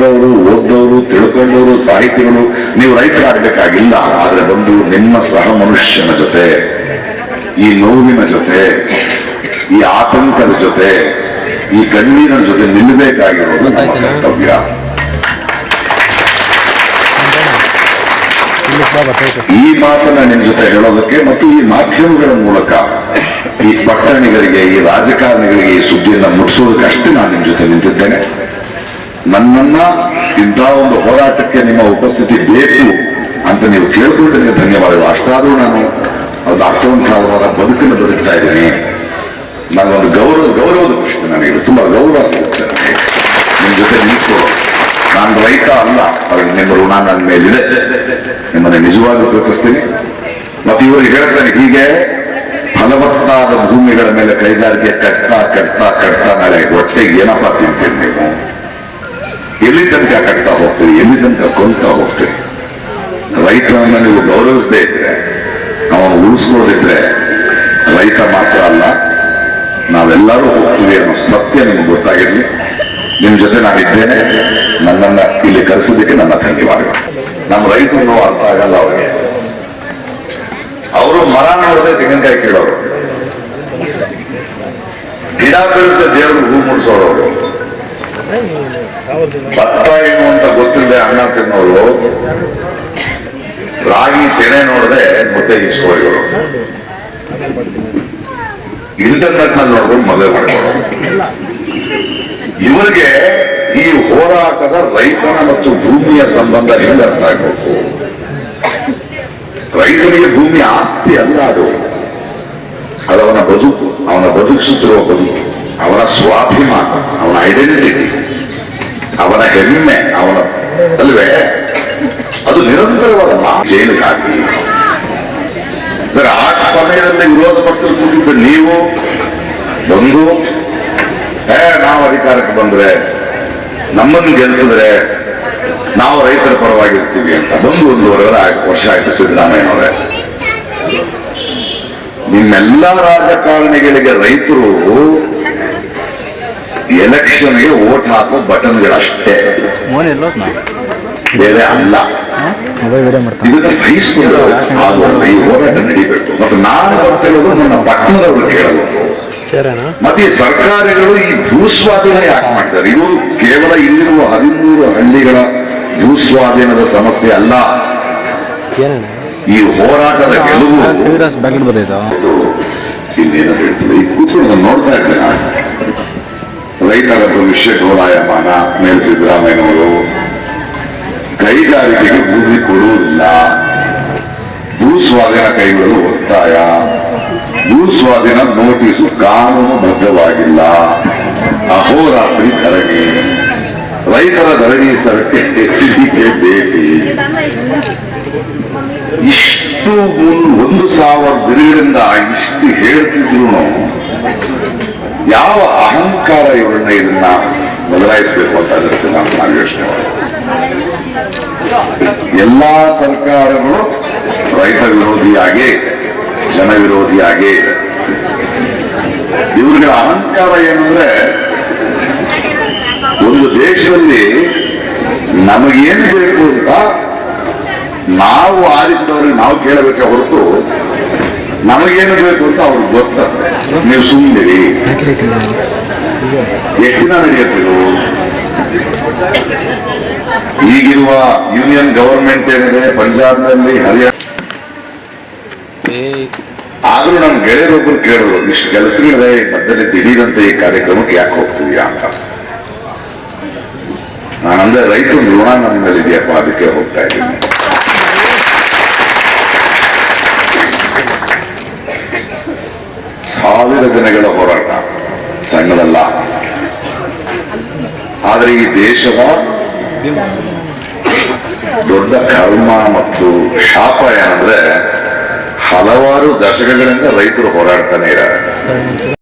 ಬರದವರು ಓದ್ದವರು ತಿಳ್ಕೊಂಡವರು ಸಾಹಿತಿಗಳು ನೀವು ರೈತರಾಗಬೇಕಾಗಿಲ್ಲ ಆದ್ರೆ ಬಂದು ನಿಮ್ಮ ಸಹ ಮನುಷ್ಯನ ಜೊತೆ ಈ ನೋವಿನ ಜೊತೆ ಈ ಆತಂಕದ ಜೊತೆ ಈ ಕಣ್ಣೀರಿನ ಜೊತೆ ನಿಲ್ಲಬೇಕಾಗಿರೋದು ನಮ್ಮ ಕರ್ತವ್ಯ. ಈ ಮಾತನ್ನ ನಿಮ್ ಜೊತೆ ಹೇಳೋದಕ್ಕೆ ಮತ್ತು ಈ ಮಾಧ್ಯಮಗಳ ಮೂಲಕ ಈ ಪಟ್ಟಣಿಗಳಿಗೆ ಈ ರಾಜಕಾರಣಿಗಳಿಗೆ ಈ ಸುದ್ದಿಯನ್ನ ಮುಟ್ಟಿಸೋದಕ್ಕೆ ಅಷ್ಟೇ ನಾನು ನಿಮ್ ಜೊತೆ ನಿಂತಿದ್ದೇನೆ. ನನ್ನನ್ನ ಇಂಥ ಒಂದು ಹೋರಾಟಕ್ಕೆ ನಿಮ್ಮ ಉಪಸ್ಥಿತಿ ಬೇಕು ಅಂತ ನೀವು ಕೇಳ್ಕೊಂಡಿದ್ದಕ್ಕೆ ಧನ್ಯವಾದಗಳು. ಅಷ್ಟಾದರೂ ನಾನು ಒಂದು ಅರ್ಥವಂತವಾದ ಬದುಕನ್ನು ಬದುಕ್ತಾ ಇದ್ದೀನಿ. ನನಗೊಂದು ಗೌರವ, ಗೌರವದ ಪ್ರಶ್ನೆ ನನಗೆ ತುಂಬಾ ಗೌರವ ಸಿಗುತ್ತೆ ನನಗೆ. ನಿಮ್ಮ ಜೊತೆ ನಿಂತು ನಾನು ರೈತ ಅಲ್ಲ. ನಿಮ್ಮ ಋಣ ನನ್ನ ಮೇಲಿದೆ. ನಿಮ್ಮನ್ನು ನಿಜವಾಗ್ಲೂ ಪ್ರೀತಿಸ್ತೀನಿ. ಮತ್ತೆ ಇವರು ಹೇಳ್ತಾರೆ ಹೀಗೆ ಫಲವತ್ತಾದ ಭೂಮಿಗಳ ಮೇಲೆ ಕೈಗಾರಿಕೆ ಕಟ್ತಾ ಕಟ್ತಾ ಕಟ್ತಾ, ನಾಳೆ ಹೊಟ್ಟೆಗೆ ಏನಪ್ಪ ತಿಂತೀನಿ ನೀವು? ಎಲ್ಲಿ ತನಕ ಕಟ್ತಾ ಹೋಗ್ತೀರಿ? ಎಲ್ಲಿ ತನಕ ಕೊಂತಾ ಹೋಗ್ತೀರಿ? ರೈತರನ್ನ ನೀವು ಗೌರವಿಸದೇ ಇದ್ರೆ ಅವನು ಉಳಿಸ್ಬೋದಿದ್ರೆ ರೈತ ಮಾತ್ರ ಅಲ್ಲ, ನಾವೆಲ್ಲರೂ ಹೋಗ್ತೀವಿ ಅನ್ನೋ ಸತ್ಯ ನಿಮ್ಗೆ ಗೊತ್ತಾಗಿರ್ಲಿ. ನಿಮ್ ಜೊತೆ ನಾನಿದ್ದೇನೆ. ನನ್ನನ್ನ ಇಲ್ಲಿ ಕರೆಸೋದಕ್ಕೆ ನನ್ನ ಧನ್ಯವಾದಗಳು. ನಮ್ಮ ರೈತರು ಅರ್ಥ ಆಗಲ್ಲ ಅವರಿಗೆ. ಅವರು ಮರ ನೋಡದೆ ತೆಂಗಿನಕಾಯಿ ಕೇಳೋರು. ಗಿಡ ಬೆಳೆದ ದೇವರು ಹೂ ಮುಡಿಸೋರು ಭತ್ತ ಏನು ಅಂತ ಗೊತ್ತಿಲ್ಲದೆ ಅನ್ನ ತಿನ್ನೋರು, ರಾಗಿ ತೆನೆ ನೋಡದೆ ಮುದ್ದೆ ಇಸ್ಕೊಳ್ಳೋರು. ಇಂಟರ್ನೆಟ್ನಲ್ಲಿ ನೋಡ್ಕೊಂಡು ಮದುವೆ ಮಾಡ್ಕೊಳ್ಳೋರು. ಇವರಿಗೆ ಈ ಹೋರಾಟದ ರೈತನ ಮತ್ತು ಭೂಮಿಯ ಸಂಬಂಧ ಹೆಂಗ್ ಅರ್ಥ ಆಗ್ಬೇಕು? ರೈತನಿಗೆ ಭೂಮಿ ಆಸ್ತಿ ಅಲ್ಲ ಅದು. ಅದು ಅವನ ಬದುಕು, ಅವನ ಬದುಕಿಸುತ್ತಿರುವ ಬದುಕು. ಅವನ ಸ್ವಾಭಿಮಾನ, ಅವನ ಐಡೆಂಟಿಟಿ ಅವನ ಹೆಮ್ಮೆ, ಅವನ ಅಲ್ವೇ? ಅದು ನಿರಂತರವಾದ ಜೈಲಿಗೆ ಹಾಕಿ ಸರ್, ಆ ಸಮಯದಲ್ಲಿ ವಿರೋಧ ಪಕ್ಷದಲ್ಲಿ ಕೂತಿದ್ದ ನೀವು, ಬಂದು ಏ ನಾವು ಅಧಿಕಾರಕ್ಕೆ ಬಂದ್ರೆ, ನಮ್ಮನ್ನು ಗೆಲ್ಸಿದ್ರೆ ನಾವು ರೈತರ ಪರವಾಗಿರ್ತೀವಿ ಅಂತ. ಬಂದು ಒಂದೂವರೆ ವರ್ಷ ಆಯ್ತು ಸಿದ್ದರಾಮಯ್ಯನವರೇ. ನಿಮ್ಮೆಲ್ಲ ರಾಜಕಾರಣಿಗಳಿಗೆ ರೈತರು ಎಲೆಕ್ಷನ್ಗೆ ಓಟ್ ಹಾಕೋ ಬಟನ್ಗಳಷ್ಟೇ. ಬೇರೆ ಅಲ್ಲ. ಇದನ್ನ ಸಹಿಸಿಕೊಂಡು ಈ ಹೋರಾಟ ನಡೀಬೇಕು. ಮತ್ತು ನಾನು ಬರ್ತಿರೋದು ನನ್ನ ಪಟ್ಟಣದವರು ಕೇಳಬೇಕು ಮತ್ತೆ ಈ ಸರ್ಕಾರಗಳು ಈ ಭೂಸ್ವಾಧೀನ ಯಾಕೆ ಮಾಡ್ತಾರೆ? ಇದು ಕೇವಲ ಇಲ್ಲಿರುವ ಹದಿಮೂರು ಹಳ್ಳಿಗಳ ಭೂಸ್ವಾಧೀನದ ಸಮಸ್ಯೆ ಅಲ್ಲ. ಈ ಹೋರಾಟದ ಗೆಲುವು ಇನ್ನೇನು ಹೇಳ್ತದೆ? ಈ ಕೂತ್ಕೊಂಡು ಭವಿಷ್ಯ ಡೋಲಾಯಮಾನ ಮೇಲ್ ಸಿದ್ದರಾಮಯ್ಯನವರು. ಕೈಗಾರಿಕೆಗೆ ಭೂಮಿ ಕೊಡುವುದಿಲ್ಲ. ಭೂ ಸ್ವಾಧೀನ ಕೈಗಳು ಒತ್ತಾಯ. ಭೂ ಸ್ವಾಧೀನ ನೋಟಿಸು ಕಾನೂನುಬದ್ಧವಾಗಿಲ್ಲ ಅಹೋರಾತ್ರಿ ಧರಣಿ. ರೈತರ ಧರಣಿ ಸ್ಥಳಕ್ಕೆ ಎಚ್ಡಿಕೆ ಭೇಟಿ. ಇಷ್ಟು ಒಂದು ಸಾವಿರ ದಿನಗಳಿಂದ ಇಷ್ಟು ಹೇಳ್ತಿದ್ರು ಯಾವ ಅಹಂಕಾರ ಇವರನ್ನ ಇದನ್ನ ಬದಲಾಯಿಸಬೇಕು ಅಂತ ಅನಿಸ್ತು ನಾನು ನಾವು ಯೋಚನೆ ಎಲ್ಲಾ ಸರ್ಕಾರಗಳು ರೈತ ವಿರೋಧಿಯಾಗಿ, ಜನ ವಿರೋಧಿಯಾಗಿ. ಇವ್ರಿಗೆ ಅಹಂಕಾರ ಏನಂದ್ರೆ ಒಂದು ದೇಶದಲ್ಲಿ ನಮಗೇನು ಬೇಕು ಅಂತ ನಾವು ಆರಿಸಿದವ್ರಿಗೆ ನಾವು ಕೇಳಬೇಕೆ ಹೊರತು ನಮಗೇನು ಬೇಕು ಅಂತ ಅವ್ರಿಗೆ ಗೊತ್ತಂತೆ ನೀವು ಸುಮ್ಮನಿರಿ ಎಷ್ಟು ದಿನ ನಡೆಯುತ್ತಿರು ಈಗಿರುವ ಯೂನಿಯನ್ ಗವರ್ಮೆಂಟ್ ಏನಿದೆ? ಪಂಜಾಬ್ನಲ್ಲಿ ಹರಿಯಾಣ ಆದ್ರೂ ನಮ್ ಗೆಳೆಯರೊಬ್ಬರು ಕೇಳಿದ್ರು ಇಷ್ಟು ಕೆಲಸಗಳಿದೆ ಈ ಮಧ್ಯದಲ್ಲಿ ದಿಢೀರಂತೆ ಈ ಕಾರ್ಯಕ್ರಮಕ್ಕೆ ಯಾಕೆ ಹೋಗ್ತೀವಿ ಅಂತ. ನಾನಂದ್ರೆ ರೈತರ ಋಣ ನಮ್ಮಲ್ಲಿ ಮೇಲೆ ಇದೆಯಪ್ಪ ಅದಕ್ಕೆ ಹೋಗ್ತಾ ಇದ್ದೀನಿ. ಸಾವಿರ ದಿನಗಳ ಹೋರಾಟ ಸಣ್ಣದಲ್ಲ ಆದ್ರೆ ಈ ದೇಶದ ದೊಡ್ಡ ಕರ್ಮ ಮತ್ತು ಶಾಪ ಏನಂದ್ರೆ ಹಲವಾರು ದಶಕಗಳಿಂದ ರೈತರು ಹೋರಾಡ್ತಾನೆ ಇದ್ದಾರೆ.